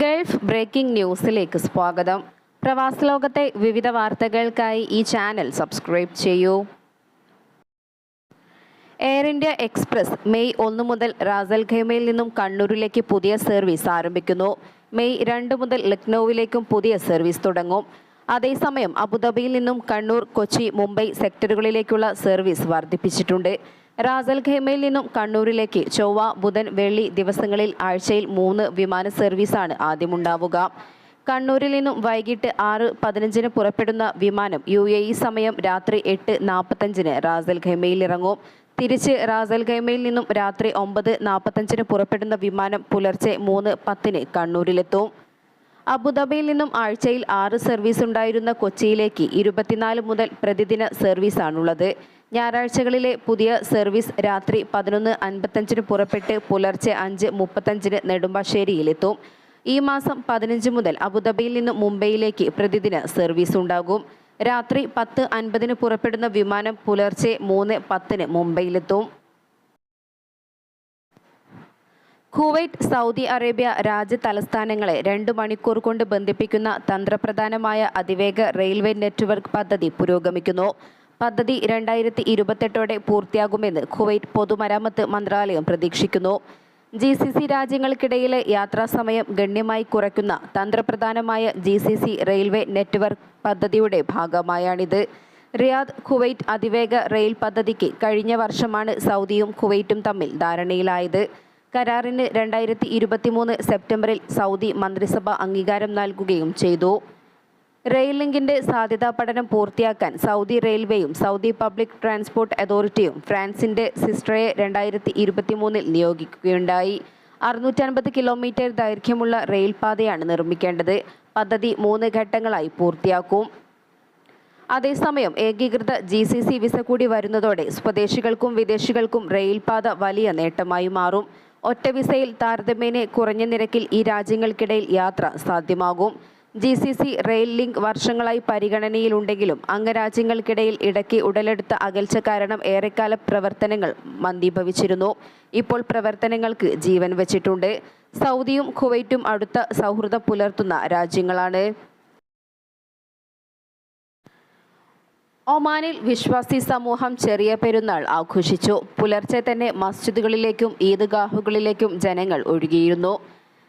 Gulf breaking ന്യൂസിലേക്ക് സ്വാഗതം. പ്രവാസ ലോകത്തെ വിവിധ വാർത്തകൾക്കായി ഈ ചാനൽ സബ്സ്ക്രൈബ് ചെയ്യൂ. എയർ ഇന്ത്യ എക്സ്പ്രസ് മെയ് ഒന്ന് മുതൽ റാസൽ ഖൈമയിൽ നിന്നും കണ്ണൂരിലേക്ക് പുതിയ സർവീസ് ആരംഭിക്കുന്നു. മെയ് രണ്ട് മുതൽ ലക്നൌവിലേക്കും പുതിയ സർവീസ് തുടങ്ങും. അതേസമയം അബുദാബിയിൽ നിന്നും കണ്ണൂർ കൊച്ചി മുംബൈ സെക്ടറുകളിലേക്കുള്ള സർവീസ് വർദ്ധിപ്പിച്ചിട്ടുണ്ട്. റാസൽ ഖൈമയിൽ നിന്നും കണ്ണൂരിലേക്ക് ചൊവ്വ ബുധൻ വെള്ളി ദിവസങ്ങളിൽ ആഴ്ചയിൽ മൂന്ന് വിമാന സർവീസാണ് ആദ്യമുണ്ടാവുക. കണ്ണൂരിൽ നിന്നും വൈകിട്ട് ആറ് പതിനഞ്ചിന് പുറപ്പെടുന്ന വിമാനം യു എ ഇ സമയം രാത്രി എട്ട് നാൽപ്പത്തഞ്ചിന് റാസൽ ഖൈമയിൽ ഇറങ്ങും. തിരിച്ച് റാസൽ ഖൈമയിൽ നിന്നും രാത്രി ഒമ്പത് നാൽപ്പത്തഞ്ചിന് പുറപ്പെടുന്ന വിമാനം പുലർച്ചെ മൂന്ന് പത്തിന് കണ്ണൂരിലെത്തും. അബുദാബിയിൽ നിന്നും ആഴ്ചയിൽ ആറ് സർവീസ് ഉണ്ടായിരുന്ന കൊച്ചിയിലേക്ക് ഇരുപത്തിനാല് മുതൽ പ്രതിദിന സർവീസാണുള്ളത്. ഞായറാഴ്ചകളിലെ പുതിയ സർവീസ് രാത്രി പതിനൊന്ന് അൻപത്തഞ്ചിന് പുറപ്പെട്ട് പുലർച്ചെ അഞ്ച് മുപ്പത്തഞ്ചിന് നെടുമ്പാശ്ശേരിയിലെത്തും. ഈ മാസം പതിനഞ്ച് മുതൽ അബുദാബിയിൽ നിന്ന് മുംബൈയിലേക്ക് പ്രതിദിന സർവീസ് ഉണ്ടാകും. രാത്രി പത്ത് അൻപതിന് പുറപ്പെടുന്ന വിമാനം പുലർച്ചെ മൂന്ന് പത്തിന് മുംബൈയിലെത്തും. കുവൈറ്റ് സൗദി അറേബ്യ രാജ്യ തലസ്ഥാനങ്ങളെ രണ്ട് മണിക്കൂർ കൊണ്ട് ബന്ധിപ്പിക്കുന്ന തന്ത്രപ്രധാനമായ അതിവേഗ റെയിൽവേ നെറ്റ്വർക്ക് പദ്ധതി പുരോഗമിക്കുന്നു. പദ്ധതി രണ്ടായിരത്തി ഇരുപത്തെട്ടോടെ പൂർത്തിയാകുമെന്ന് കുവൈറ്റ് പൊതുമരാമത്ത് മന്ത്രാലയം പ്രതീക്ഷിക്കുന്നു. ജി സി സി രാജ്യങ്ങൾക്കിടയിലെ യാത്രാസമയം ഗണ്യമായി കുറയ്ക്കുന്ന തന്ത്രപ്രധാനമായ G C C railway network പദ്ധതിയുടെ ഭാഗമായാണിത്. റിയാദ് കുവൈറ്റ് അതിവേഗ റെയിൽ പദ്ധതിക്ക് കഴിഞ്ഞ വർഷമാണ് സൗദിയും കുവൈറ്റും തമ്മിൽ ധാരണയിലായത്. കരാറിന് രണ്ടായിരത്തി സെപ്റ്റംബറിൽ സൗദി മന്ത്രിസഭ അംഗീകാരം നൽകുകയും ചെയ്തു. റെയിൽ ലിങ്കിന്റെ സാധ്യതാ പഠനം പൂർത്തിയാക്കാൻ സൗദി റെയിൽവേയും സൗദി പബ്ലിക് ട്രാൻസ്പോർട്ട് അതോറിറ്റിയും ഫ്രാൻസിന്റെ സിസ്റ്ററെ രണ്ടായിരത്തി ഇരുപത്തിമൂന്നിൽ നിയോഗിക്കുകയുണ്ടായി. അറുന്നൂറ്റൻപത് കിലോമീറ്റർ ദൈർഘ്യമുള്ള റെയിൽ പാതയാണ് നിർമ്മിക്കേണ്ടത്. പദ്ധതി മൂന്ന് ഘട്ടങ്ങളായി പൂർത്തിയാക്കും. അതേസമയം ഏകീകൃത ജി സി സി വിസ കൂടി വരുന്നതോടെ സ്വദേശികൾക്കും വിദേശികൾക്കും റെയിൽപാത വലിയ നേട്ടമായി മാറും. ഒറ്റ വിസയിൽ താരതമ്യേന കുറഞ്ഞ നിരക്കിൽ ഈ രാജ്യങ്ങൾക്കിടയിൽ യാത്ര സാധ്യമാകും. G C C rail link വർഷങ്ങളായി പരിഗണനയിലുണ്ടെങ്കിലും അംഗരാജ്യങ്ങൾക്കിടയിൽ ഇടയ്ക്ക് ഉടലെടുത്ത അകൽച്ച കാരണം ഏറെക്കാല പ്രവർത്തനങ്ങൾ മന്ദീഭവിച്ചിരുന്നു. ഇപ്പോൾ പ്രവർത്തനങ്ങൾക്ക് ജീവൻ വച്ചിട്ടുണ്ട്. സൗദിയും കുവൈറ്റും അടുത്ത സൗഹൃദം പുലർത്തുന്ന രാജ്യങ്ങളാണ്. ഒമാനിൽ വിശ്വാസി സമൂഹം ചെറിയ പെരുന്നാൾ ആഘോഷിച്ചു. പുലർച്ചെ തന്നെ മസ്ജിദുകളിലേക്കും ഈദ്ഗാഹുകളിലേക്കും ജനങ്ങൾ ഒഴുകിയിരുന്നു.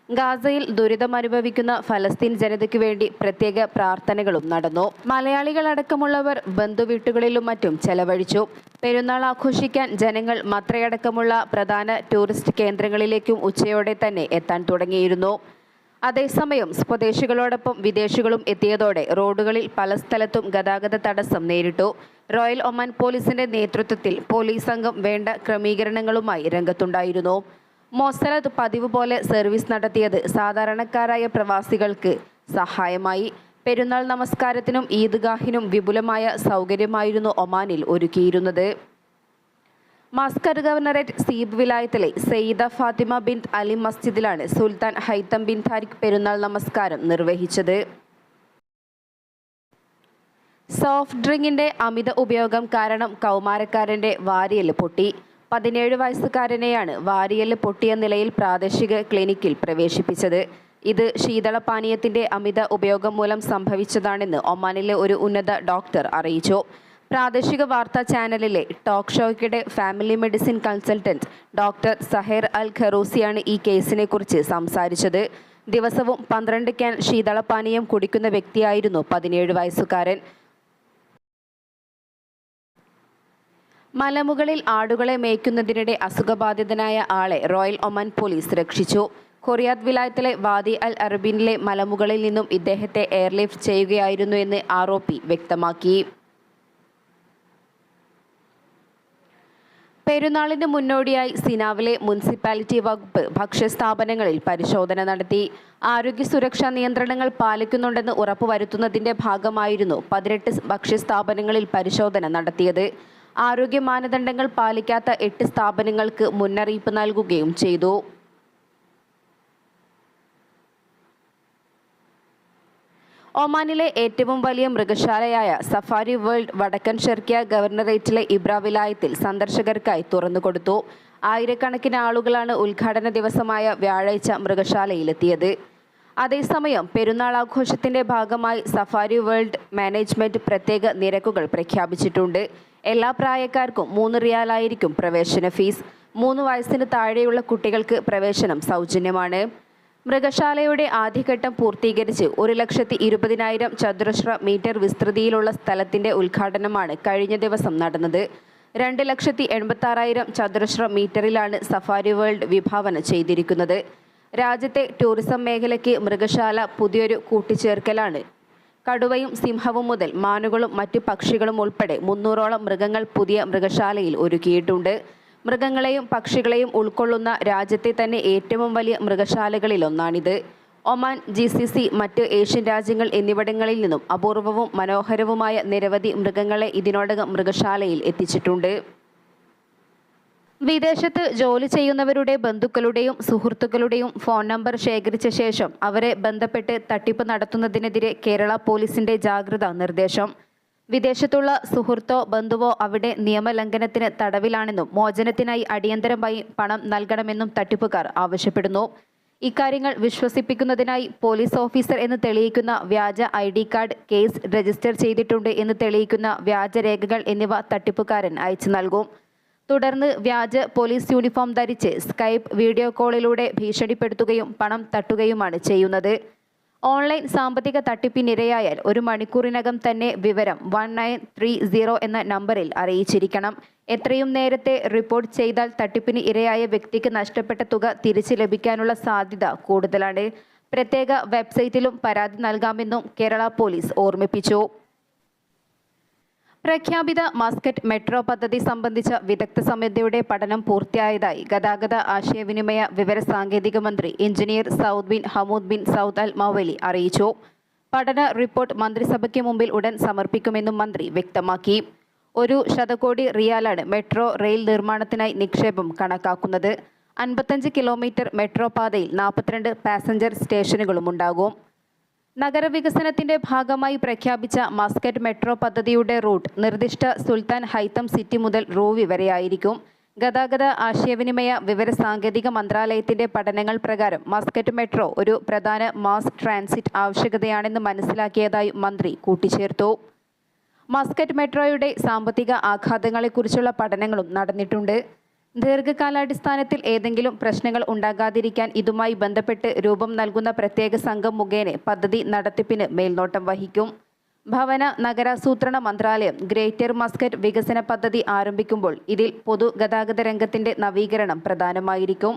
ഗാസയിൽ ദുരിതമനുഭവിക്കുന്ന ഫലസ്തീൻ ജനതയ്ക്ക് വേണ്ടി പ്രത്യേക പ്രാർത്ഥനകളും നടന്നു. മലയാളികളടക്കമുള്ളവർ ബന്ധുവീട്ടുകളിലും മറ്റും ചെലവഴിച്ചു. പെരുന്നാൾ ആഘോഷിക്കാൻ ജനങ്ങൾ മത്രയടക്കമുള്ള പ്രധാന ടൂറിസ്റ്റ് കേന്ദ്രങ്ങളിലേക്കും ഉച്ചയോടെ തന്നെ എത്താൻ തുടങ്ങിയിരുന്നു. അതേസമയം സ്വദേശികളോടൊപ്പം വിദേശികളും എത്തിയതോടെ റോഡുകളിൽ പല സ്ഥലത്തും ഗതാഗത തടസ്സം നേരിട്ടു. റോയൽ ഒമാൻ പോലീസിന്റെ നേതൃത്വത്തിൽ പോലീസ് സംഘം വേണ്ട ക്രമീകരണങ്ങളുമായി രംഗത്തുണ്ടായിരുന്നു. മോസലത്ത് പതിവ് പോലെ സർവീസ് നടത്തിയത് സാധാരണക്കാരായ പ്രവാസികൾക്ക് സഹായമായി. പെരുന്നാൾ നമസ്കാരത്തിനും ഈദ്ഗാഹിനും വിപുലമായ സൗകര്യമായിരുന്നു ഒമാനിൽ ഒരുക്കിയിരുന്നത്. മസ്കർ ഗവർണറേറ്റ് സീബ് വിലായത്തിലെ സെയ്ദ ഫാത്തിമ ബിൻ അലി മസ്ജിദിലാണ് സുൽത്താൻ ഹൈത്തം ബിൻ താരിഖ് പെരുന്നാൾ നമസ്കാരം നിർവഹിച്ചത്. സോഫ്റ്റ് ഡ്രിങ്കിന്റെ അമിത ഉപയോഗം കാരണം കൗമാരക്കാരന്റെ വാരിയൽ പൊട്ടി. പതിനേഴ് വയസ്സുകാരനെയാണ് വാരിയൽ പൊട്ടിയ നിലയിൽ പ്രാദേശിക ക്ലിനിക്കിൽ പ്രവേശിപ്പിച്ചത്. ഇത് ശീതളപാനീയത്തിന്റെ അമിത ഉപയോഗം മൂലം സംഭവിച്ചതാണെന്ന് ഒമാനിലെ ഒരു ഉന്നത ഡോക്ടർ അറിയിച്ചു. പ്രാദേശിക വാർത്താ ചാനലിലെ talk ഷോയ്ക്കിടെ family medicine consultant doctor Zaher Al ഖറൂസിയാണ് ഈ കേസിനെ കുറിച്ച് സംസാരിച്ചത്. ദിവസവും പന്ത്രണ്ട് ക്യാൻ ശീതളപാനീയം കുടിക്കുന്ന വ്യക്തിയായിരുന്നു പതിനേഴ് വയസ്സുകാരൻ. മലമുകളിൽ ആടുകളെ മേയ്ക്കുന്നതിനിടെ അസുഖബാധിതനായ ആളെ റോയൽ ഒമാൻ പോലീസ് രക്ഷിച്ചു. കൊറിയാത് വിലായത്തിലെ വാദി അൽ അറബീനിലെ മലമുകളിൽ നിന്നും ഇദ്ദേഹത്തെ എയർലിഫ്റ്റ് ചെയ്യുകയായിരുന്നു എന്ന് ആരോപി വ്യക്തമാക്കി. പെരുന്നാളിന് മുന്നോടിയായി സിനാവിലെ മുനിസിപ്പാലിറ്റി വകുപ്പ് ഭക്ഷ്യസ്ഥാപനങ്ങളിൽ പരിശോധന നടത്തി. ആരോഗ്യ സുരക്ഷാ നിയന്ത്രണങ്ങൾ പാലിക്കുന്നുണ്ടെന്ന് ഉറപ്പുവരുത്തുന്നതിന്റെ ഭാഗമായിരുന്നു പതിനെട്ട് ഭക്ഷ്യസ്ഥാപനങ്ങളിൽ പരിശോധന നടത്തിയത്. ആരോഗ്യ മാനദണ്ഡങ്ങൾ പാലിക്കാത്ത എട്ട് സ്ഥാപനങ്ങൾക്ക് മുന്നറിയിപ്പ് നൽകുകയും ചെയ്തു. ഒമാനിലെ ഏറ്റവും വലിയ മൃഗശാലയായ സഫാരി വേൾഡ് വടക്കൻ ഷെർക്കിയ ഗവർണറേറ്റിലെ ഇബ്ര വിലായത്തിൽ സന്ദർശകർക്കായി തുറന്നുകൊടുത്തു ആയിരക്കണക്കിന് ആളുകളാണ് ഉദ്ഘാടന ദിവസമായ വ്യാഴാഴ്ച മൃഗശാലയിലെത്തിയത്. അതേസമയം പെരുന്നാൾ ആഘോഷത്തിന്റെ ഭാഗമായി സഫാരി വേൾഡ് മാനേജ്മെന്റ് പ്രത്യേക നിരക്കുകൾ പ്രഖ്യാപിച്ചിട്ടുണ്ട്. എല്ലാ പ്രായക്കാർക്കും മൂന്ന് റിയാലായിരിക്കും പ്രവേശന ഫീസ്. മൂന്ന് വയസ്സിന് താഴെയുള്ള കുട്ടികൾക്ക് പ്രവേശനം സൗജന്യമാണ്. മൃഗശാലയുടെ ആദ്യഘട്ടം പൂർത്തീകരിച്ച് ഒരു ലക്ഷത്തി ഇരുപതിനായിരം ചതുരശ്ര മീറ്റർ വിസ്തൃതിയിലുള്ള സ്ഥലത്തിന്റെ ഉദ്ഘാടനമാണ് കഴിഞ്ഞ ദിവസം നടന്നത്. രണ്ട് ലക്ഷത്തി എൺപത്താറായിരം ചതുരശ്ര മീറ്ററിലാണ് സഫാരി വേൾഡ് വിഭാവന ചെയ്തിരിക്കുന്നത്. രാജ്യത്തെ ടൂറിസം മേഖലയ്ക്ക് മൃഗശാല പുതിയൊരു കൂട്ടിച്ചേർക്കലാണ് കടുവയും സിംഹവും മുതൽ മാനുകളും മറ്റു പക്ഷികളും ഉൾപ്പെടെ മുന്നൂറോളം മൃഗങ്ങൾ പുതിയ മൃഗശാലയിൽ ഒരുക്കിയിട്ടുണ്ട്. മൃഗങ്ങളെയും പക്ഷികളെയും ഉൾക്കൊള്ളുന്ന രാജ്യത്തെ തന്നെ ഏറ്റവും വലിയ മൃഗശാലകളിലൊന്നാണിത്. ഒമാൻ ജി സി സി മറ്റ് ഏഷ്യൻ രാജ്യങ്ങൾ എന്നിവിടങ്ങളിൽ നിന്നും അപൂർവവും മനോഹരവുമായ നിരവധി മൃഗങ്ങളെ ഇതിനോടകം മൃഗശാലയിൽ എത്തിച്ചിട്ടുണ്ട്. വിദേശത്ത് ജോലി ചെയ്യുന്നവരുടെ ബന്ധുക്കളുടെയും സുഹൃത്തുക്കളുടെയും ഫോൺ നമ്പർ ശേഖരിച്ച ശേഷം അവരെ ബന്ധപ്പെട്ട് തട്ടിപ്പ് നടത്തുന്നതിനെതിരെ കേരള പോലീസിന്റെ ജാഗ്രതാ നിർദ്ദേശം. വിദേശത്തുള്ള സുഹൃത്തോ ബന്ധുവോ അവിടെ നിയമലംഘനത്തിന് തടവിലാണെന്നും മോചനത്തിനായി അടിയന്തരമായി പണം നൽകണമെന്നും തട്ടിപ്പുകാർ ആവശ്യപ്പെടുന്നു. ഇക്കാര്യങ്ങൾ വിശ്വസിപ്പിക്കുന്നതിനായി പോലീസ് ഓഫീസർ എന്ന് തെളിയിക്കുന്ന വ്യാജ I D card case register ചെയ്തിട്ടുണ്ട് എന്ന് തെളിയിക്കുന്ന വ്യാജരേഖകൾ എന്നിവ തട്ടിപ്പുകാരൻ അയച്ചു നൽകും. തുടർന്ന് വ്യാജ പോലീസ് യൂണിഫോം ധരിച്ച് സ്കൈപ്പ് വീഡിയോ കോളിലൂടെ ഭീഷണിപ്പെടുത്തുകയും പണം തട്ടുകയുമാണ് ചെയ്യുന്നത്. ഓൺലൈൻ സാമ്പത്തിക തട്ടിപ്പിനിരയായാൽ ഒരു മണിക്കൂറിനകം തന്നെ വിവരം വൺ നയൻ ത്രീ സീറോ എന്ന നമ്പറിൽ അറിയിച്ചിരിക്കണം. എത്രയും നേരത്തെ റിപ്പോർട്ട് ചെയ്താൽ തട്ടിപ്പിന് ഇരയായ വ്യക്തിക്ക് നഷ്ടപ്പെട്ട തുക തിരിച്ചു ലഭിക്കാനുള്ള സാധ്യത കൂടുതലാണ്. പ്രത്യേക വെബ്സൈറ്റിലും പരാതി നൽകാമെന്നും കേരള പോലീസ് ഓർമ്മിപ്പിച്ചു. പ്രഖ്യാപിത മസ്കറ്റ് മെട്രോ പദ്ധതി സംബന്ധിച്ച വിദഗ്ധ സമിതിയുടെ പഠനം പൂർത്തിയായതായി ഗതാഗത ആശയവിനിമയ വിവര സാങ്കേതിക മന്ത്രി engineer Saud bin Hamood bin Saud Al Mawali അറിയിച്ചു. പഠന റിപ്പോർട്ട് മന്ത്രിസഭയ്ക്ക് മുമ്പിൽ ഉടൻ സമർപ്പിക്കുമെന്നും മന്ത്രി വ്യക്തമാക്കി. ഒരു ശതകോടി റിയാലാണ് മെട്രോ റെയിൽ നിർമ്മാണത്തിനായി നിക്ഷേപം കണക്കാക്കുന്നത്. അൻപത്തഞ്ച് കിലോമീറ്റർ മെട്രോ പാതയിൽ നാൽപ്പത്തിരണ്ട് പാസഞ്ചർ സ്റ്റേഷനുകളും ഉണ്ടാകും നഗരവികസനത്തിന്റെ ഭാഗമായി പ്രഖ്യാപിച്ച മസ്കറ്റ് മെട്രോ പദ്ധതിയുടെ റൂട്ട് നിർദ്ദിഷ്ട സുൽത്താൻ ഹൈത്തം സിറ്റി മുതൽ റൂവി വരെയായിരിക്കും. ഗതാഗത ആശയവിനിമയ വിവര സാങ്കേതിക മന്ത്രാലയത്തിന്റെ പഠനങ്ങൾ പ്രകാരം മസ്കറ്റ് മെട്രോ ഒരു പ്രധാന മാസ് ട്രാൻസിറ്റ് ആവശ്യകതയാണെന്ന് മനസ്സിലാക്കിയതായി മന്ത്രി കൂട്ടിച്ചേർത്തു. മസ്കറ്റ് മെട്രോയുടെ സാമ്പത്തിക ആഘാതങ്ങളെക്കുറിച്ചുള്ള പഠനങ്ങളും നടന്നിട്ടുണ്ട്. ദീർഘകാലാടിസ്ഥാനത്തിൽ ഏതെങ്കിലും പ്രശ്നങ്ങൾ ഉണ്ടാകാതിരിക്കാൻ ഇതുമായി ബന്ധപ്പെട്ട് രൂപം നൽകുന്ന പ്രത്യേക സംഘം മുഖേന പദ്ധതി നടത്തിപ്പിന് മേൽനോട്ടം വഹിക്കും. ഭവന നഗരാസൂത്രണ മന്ത്രാലയം ഗ്രേറ്റർ മസ്കറ്റ് വികസന പദ്ധതി ആരംഭിക്കുമ്പോൾ ഇതിൽ പൊതുഗതാഗത രംഗത്തിന്റെ നവീകരണം പ്രധാനമായിരിക്കും.